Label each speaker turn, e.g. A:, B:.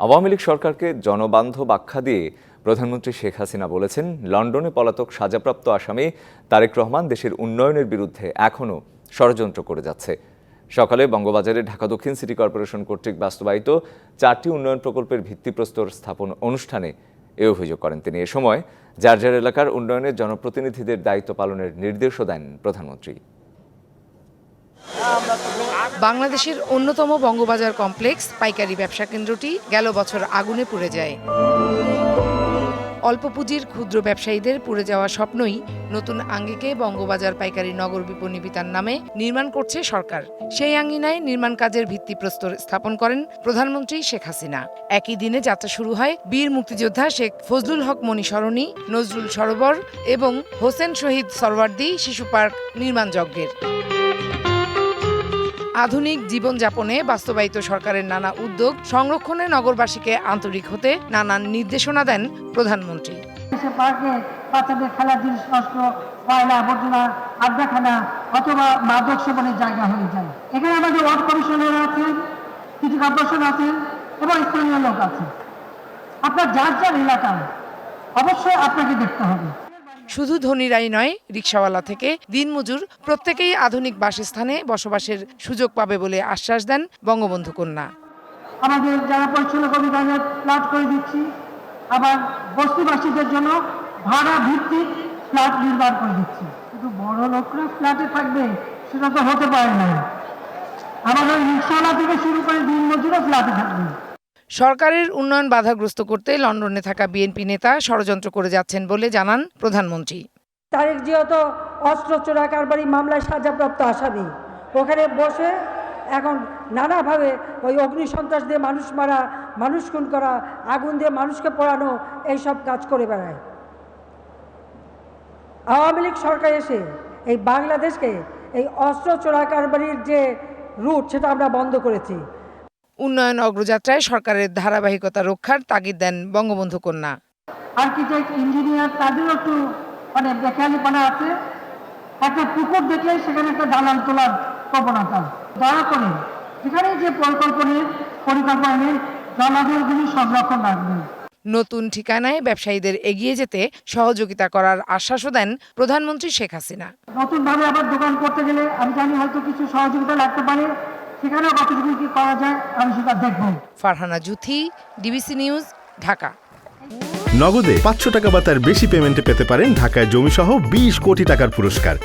A: আওয়ামী লীগ সরকারকে জনবান্ধব আখ্যা দিয়ে প্রধানমন্ত্রী শেখ হাসিনা বলেছেন, লন্ডনে পলাতক সাজাপ্রাপ্ত আসামি তারেক রহমান দেশের উন্নয়নের বিরুদ্ধে এখনও ষড়যন্ত্র করে যাচ্ছে। সকালে বঙ্গবাজারে ঢাকা দক্ষিণ সিটি কর্পোরেশন কর্তৃক বাস্তবায়িত চারটি উন্নয়ন প্রকল্পের ভিত্তিপ্রস্তর স্থাপন অনুষ্ঠানে এ অভিযোগ করেন তিনি। এ সময় যার যার এলাকার উন্নয়নের জনপ্রতিনিধিদের দায়িত্ব পালনের নির্দেশও দেন প্রধানমন্ত্রী।
B: বাংলাদেশের অন্যতম বঙ্গবাজার কমপ্লেক্স, পাইকারি ব্যবসা কেন্দ্রটি গেল বছর আগুনে পুড়ে যায়। অল্প পুঁজির ক্ষুদ্র ব্যবসায়ীদের পুড়ে যাওয়া স্বপ্নই নতুন আঙ্গিকে বঙ্গবাজার পাইকারি নগর বিপণী বিতান নামে নির্মাণ করছে সরকার। সেই আঙ্গিনায় নির্মাণ কাজের ভিত্তিপ্রস্তর স্থাপন করেন প্রধানমন্ত্রী শেখ হাসিনা। একই দিনে যাত্রা শুরু হয় বীর মুক্তিযোদ্ধা শেখ ফজলুল হক মনি সরণি, নজরুল সরোবর এবং হোসেন শহীদ সরওয়ার্দী শিশু পার্ক নির্মাণ যজ্ঞের। আধুনিক জীবনযাপনে বাস্তবায়িত সরকারের নানা উদ্যোগ সংরক্ষণে নগরবাসীকে আন্তরিক হতে নানান নির্দেশনা দেন প্রধানমন্ত্রী।
C: বাচ্চাদের খেলার জিনিসপত্র কয়লা, আবর্জনা, আড্ডাখানা অথবা মাদক সেবনের জায়গা হয়ে যায়। এখানে আমাদের ওয়ার্ড কমিশনার আছেন সিটি কর্পোরেশন আছেন এবং স্থানীয় লোক আছে। আপনার যার যার এলাকা, অবশ্যই আপনাকে দেখতে হবে।
B: শুধু ধনীরাই নয়, রিক্সাওয়ালা থেকে দিনমজুর প্রত্যেকেই আধুনিক বাসস্থানে বসবাসের সুযোগ পাবে বলে আশ্বাস দেন বঙ্গবন্ধু কন্যা।
C: আমাদের যারা পরিচ্ছন্ন কবি তাদের ফ্ল্যাট করে দিচ্ছি, আবার বস্তিবাসীদের জন্য ভাড়া ভিত্তিক ফ্ল্যাট নির্মাণ করে দিচ্ছি। কিন্তু বড় লোকরা ফ্ল্যাটে থাকবে, সেটা তো হতে পারে না। আমাদের রিক্সাওয়ালা থেকে শুরু করে দিন মজুরও ফ্ল্যাটে থাকবে।
B: সরকারের উন্নয়ন বাধাগ্রস্ত করতে লন্ডনে থাকা বিএনপি নেতা ষড়যন্ত্র করে যাচ্ছেন বলে জানান প্রধানমন্ত্রী।
D: তারেক জিয়া তো অস্ত্র চোরা কারবারি মামলায় সাজাপ্রাপ্ত আসামি। ওখানে বসে এখন নানাভাবে ওই অগ্নি সন্ত্রাস দিয়ে মানুষ মারা, মানুষ খুন করা, আগুন দিয়ে মানুষকে পোড়ানো এইসব কাজ করে বেড়ায়। আওয়ামী লীগ সরকার এসে এই বাংলাদেশকে এই অস্ত্র চোরা কারবারির যে রুট সেটা আমরা বন্ধ করেছি।
B: উন্নয়ন অগ্রযাত্রায় সরকারের ধারাবাহিকতা রক্ষার তাগিদ দেন বঙ্গবন্ধু কন্যা।
C: আর্কিটেক্ট ইঞ্জিনিয়ার তাদেরও একটু মানে বেকালিপনা আছে। একটা পুকুর দেখলে সেখানে একটা দালাল তোলার প্রবণতা। দয়া করে যেখানে যে পরিকল্পনের পরিকল্পনায় জলাধারগুলি সংরক্ষণ রাখবেন
B: নতুন ঠিকানায় ব্যবসায়ীদের এগিয়ে যেতে সহযোগিতা করার আশ্বাসও দেন প্রধানমন্ত্রী শেখ হাসিনা।
C: নতুনভাবে আবার দোকান করতে গেলে আমি জানি হয়তো কিছু সহযোগিতা লাগতে পারে। সেখানেও কতটুকু কি করা যায় আমি সেটা দেখব।
B: Farhana Juthi DBC news Dhaka.
E: নগদে পাঁচশো টাকা বা তার বেশি পেমেন্টে পেতে পারেন ঢাকায় জমিসহ বিশ কোটি টাকার পুরস্কার।